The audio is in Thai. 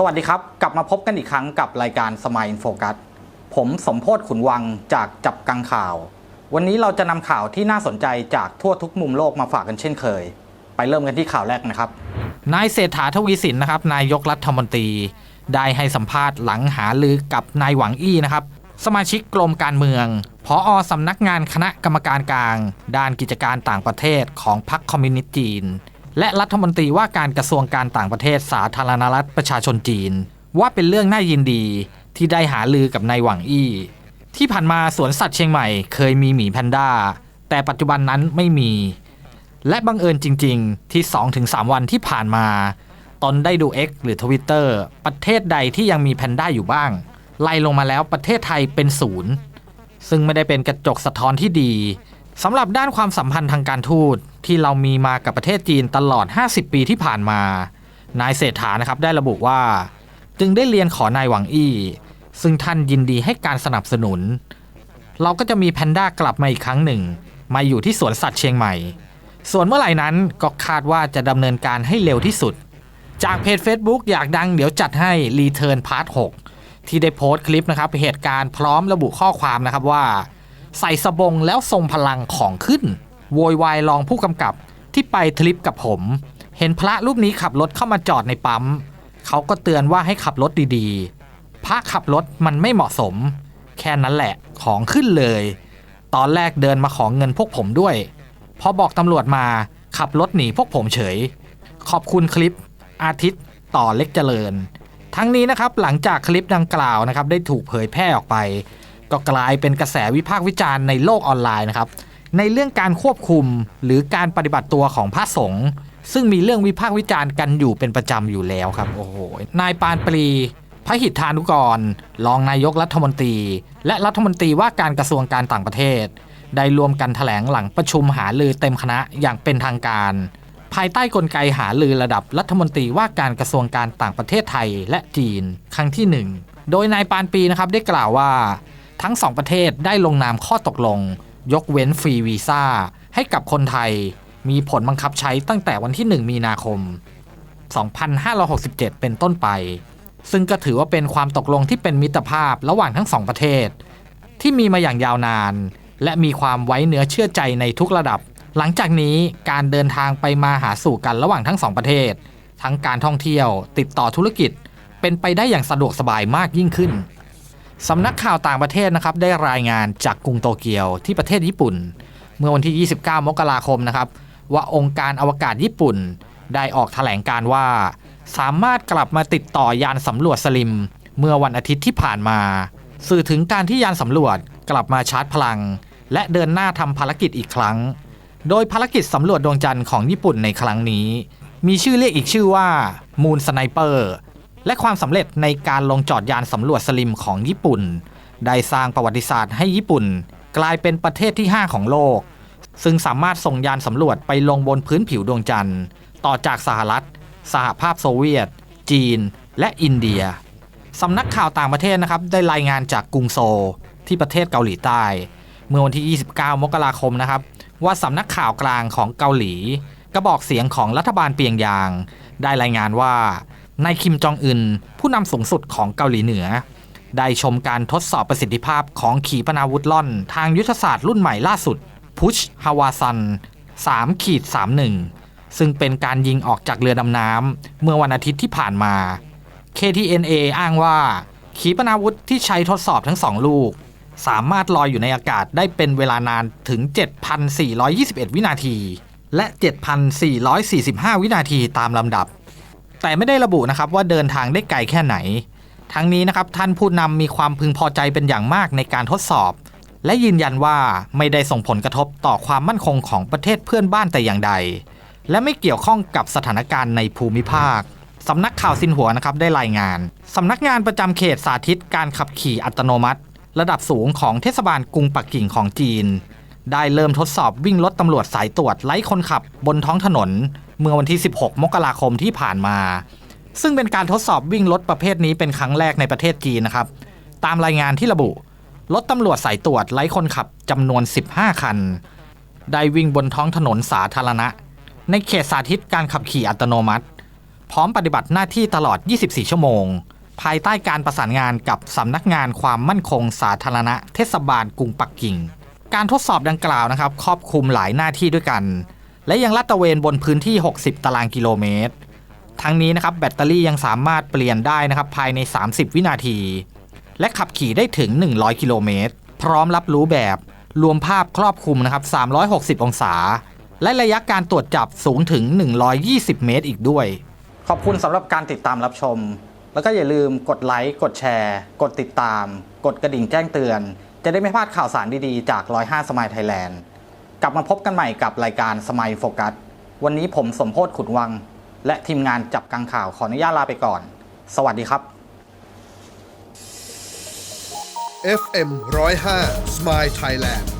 สวัสดีครับ กลับมาพบกันอีกครั้งกับรายการสมายอินโฟกัสผมสมโพศขุนวังจากจับกังข่าว วันนี้เราจะนำข่าวที่น่าสนใจจากทั่วทุกมุมโลกมาฝากกันเช่นเคย ไปเริ่มกันที่ข่าวแรกนะครับนายเศรษฐาทวีสินนะครับนายกรัฐมนตรี ได้ให้สัมภาษณ์หลังหาลือกับนายหวังอี้นะครับ สมาชิกกรมการเมืองพออสำนักงานคณะกรรมการกลาง ด้านกิจการต่างประเทศของพรรคคอมมิวนิสต์จีน และรัฐมนตรีว่าการกระทรวงการต่างประเทศสาธารณรัฐประชาชนจีน ว่าเป็นเรื่องน่ายินดีที่ได้หาลือกับนายหวังอี้ ที่ผ่านมาสวนสัตว์เชียงใหม่เคยมีหมีแพนด้า แต่ปัจจุบันนั้นไม่มี และบังเอิญจริง ๆ ที่ 2-3 วันที่ผ่านมาตนได้ดู X หรือ Twitter ประเทศใดที่ยังมีแพนด้าอยู่บ้าง ไล่ลงมาแล้วประเทศไทยเป็นศูนย์ซึ่งไม่ได้เป็นกระจกสะท้อนที่ดี สำหรับด้านความสัมพันธ์ทางการทูตที่เรามีมากับประเทศจีนตลอด 50 ปีที่ผ่านมา นายเศรษฐานะครับได้ระบุว่า จึงได้เรียนขอนายหวังอี้ ซึ่งท่านยินดีให้การสนับสนุน เราก็จะมีแพนด้ากลับมาอีกครั้งหนึ่ง มาอยู่ที่สวนสัตว์เชียงใหม่ ส่วนเมื่อไหร่นั้นก็คาดว่าจะดำเนินการให้เร็วที่สุด จากเพจ Facebook อยากดังเดี๋ยวจัดให้ Return Part 6ที่ได้โพสต์คลิปนะครับเหตุการณ์พร้อมระบุข้อความนะครับว่า ใส่สบงแล้วทรงพลังของขึ้น โวยวายรองผู้กำกับที่ไปทริปกับผม เห็นพระรูปนี้ขับรถเข้ามาจอดในปั๊ม เขาก็เตือนว่าให้ขับรถดีๆ พระขับรถมันไม่เหมาะสม แค่นั้นแหละของขึ้นเลย ตอนแรกเดินมาของเงินพวกผมด้วย พอบอกตำรวจมาขับรถหนีพวกผมเฉย ขอบคุณคลิปอาทิตย์ต่อเล็กเจริญ ทั้งนี้นะครับหลังจากคลิปดังกล่าวนะครับได้ถูกเผยแพร่ออกไป ก็กลายเป็นกระแสวิพากษ์วิจารณ์ในโลกออนไลน์นะครับในเรื่องการควบคุมหรือการปฏิบัติตัวของพระสงฆ์ซึ่งมีเรื่องวิพากษ์วิจารณ์กันอยู่เป็นประจำอยู่แล้วครับโอ้โหนายปานปรีพระหิทธานุกรรองนายกรัฐมนตรี และรัฐมนตรีว่าการกระทรวงการต่างประเทศ ได้รวมกันแถลงหลังประชุมหาลือเต็มคณะอย่างเป็นทางการ ภายใต้กลไกหาลือระดับรัฐมนตรีว่าการกระทรวงการต่างประเทศไทยและจีน ครั้งที่หนึ่งโดยนายปานปีนะครับได้กล่าวว่า ทั้งสองประเทศได้ลงนามข้อตกลง ยกเว้นฟรีวีซ่าให้กับคนไทยมีผลบังคับใช้ตั้งแต่วันที่ 1 มีนาคม 2567 เป็นต้นไป ซึ่งก็ถือว่าเป็นความตกลงที่เป็นมิตรภาพระหว่างทั้งสองประเทศ ที่มีมาอย่างยาวนาน และมีความไว้เนื้อเชื่อใจในทุกระดับ หลังจากนี้การเดินทางไปมาหาสู่กันระหว่างทั้งสองประเทศ ทั้งการท่องเที่ยวติดต่อธุรกิจ เป็นไปได้อย่างสะดวกสบายมากยิ่งขึ้น สำนักข่าวต่างประเทศนะครับได้รายงานจากกรุงโตเกียวที่ประเทศญี่ปุ่น เมื่อวันที่ 29 มกราคมนะครับว่าองค์การอวกาศญี่ปุ่น ได้ออกแถลงการว่า สามารถกลับมาติดต่อยานสำรวจสลิม เมื่อวันอาทิตย์ที่ผ่านมา สื่อถึงการที่ยานสำรวจกลับมาชาร์จพลัง และเดินหน้าทำภารกิจอีกครั้ง โดยภารกิจสำรวจดวงจันทร์ของญี่ปุ่นในครั้งนี้ มีชื่อเรียกอีกชื่อว่า Moon Sniper และความสำเร็จในการลงจอดยานสำรวจสลิมของญี่ปุ่น ได้สร้างประวัติศาสตร์ให้ญี่ปุ่น กลายเป็นประเทศที่ 5 ของโลก ซึ่งสามารถส่งยานสำรวจไปลงบนพื้นผิวดวงจันทร์ ต่อจากสหรัฐ สหภาพโซเวียต จีน และอินเดียสำนักข่าวต่างประเทศนะครับได้รายงานจากกรุงโซที่ประเทศเกาหลีใต้ เมื่อวันที่ 29 มกราคมนะครับ ว่าสำนักข่าวกลางของเกาหลี กระบอกเสียงของรัฐบาลเปียงยาง ได้รายงานว่า นายคิมจองอึนผู้นำสูงสุดของเกาหลีเหนือ ได้ชมการทดสอบประสิทธิภาพของขีปนาวุธล่อน ทางยุทธศาสตร์รุ่นใหม่ล่าสุดพุชฮาวาซัน3ขีด31 ซึ่งเป็นการยิงออกจากเรือดำน้ำเมื่อวันอาทิตย์ที่ผ่านมา KTNA อ้างว่า ขีปนาวุธที่ใช้ทดสอบทั้งสองลูก สามารถลอยอยู่ในอากาศได้เป็นเวลานานถึง 7,421 วินาที และ 7,445 วินาทีตามลำดับ แต่ไม่ได้ระบุนะครับว่าเดินทางได้ไกลแค่ไหน ทั้งนี้นะครับท่านผู้นำมีความพึงพอใจเป็นอย่างมากในการทดสอบ และยืนยันว่าไม่ได้ส่งผลกระทบต่อความมั่นคงของประเทศเพื่อนบ้านแต่อย่างใด และไม่เกี่ยวข้องกับสถานการณ์ในภูมิภาคสำนักข่าวซินหัวนะครับได้รายงานสำนักงานประจำเขตสาธิตการขับขี่อัตโนมัติ ระดับสูงของเทศบาลกรุงปักกิ่งของจีน ได้เริ่มทดสอบวิ่งรถตำรวจสายตรวจไล่คนขับบนท้องถนน เมื่อวันที่ 16 มกราคมที่ผ่านมา ซึ่งเป็นการทดสอบวิ่งรถประเภทนี้เป็นครั้งแรกในประเทศจีนนะครับ ตามรายงานที่ระบุรถตำรวจสายตรวจไล่คนขับจำนวน 15 คัน ได้วิ่งบนท้องถนนสาธารณะ ในเขตสาธิตการขับขี่อัตโนมัติ พร้อมปฏิบัติหน้าที่ตลอด 24 ชั่วโมง ภายใต้การประสานงานกับสำนักงานความมั่นคงสาธารณะเทศบาลกรุงปักกิ่ง การทดสอบดังกล่าวนะครับ ครอบคลุมหลายหน้าที่ด้วยกัน และยังลาดตระเวนบนพื้นที่ 60 ตารางกิโลเมตร ทั้งนี้นะครับแบตเตอรี่ยังสามารถเปลี่ยนได้นะครับภายใน 30 วินาที และขับขี่ได้ถึง 100 กิโลเมตร พร้อมรับรู้แบบรวมภาพครอบคลุมนะครับ 360 องศา และระยะการตรวจจับสูงถึง 120 เมตรอีกด้วย ขอบคุณสำหรับการติดตามรับชม แล้วก็อย่าลืมกดไลค์ กดแชร์ กดติดตาม กดกระดิ่งแจ้งเตือน จะได้ไม่พลาดข่าวสารดีๆ จาก 105 สมายไทยแลนด์ กลับมาพบกันใหม่กับรายการสมัยโฟกัส วันนี้ผมสมโพศขุดวัง และทีมงานจับกังข่าวขออนุญาตลาไปก่อน สวัสดีครับ FM 105 Smile Thailand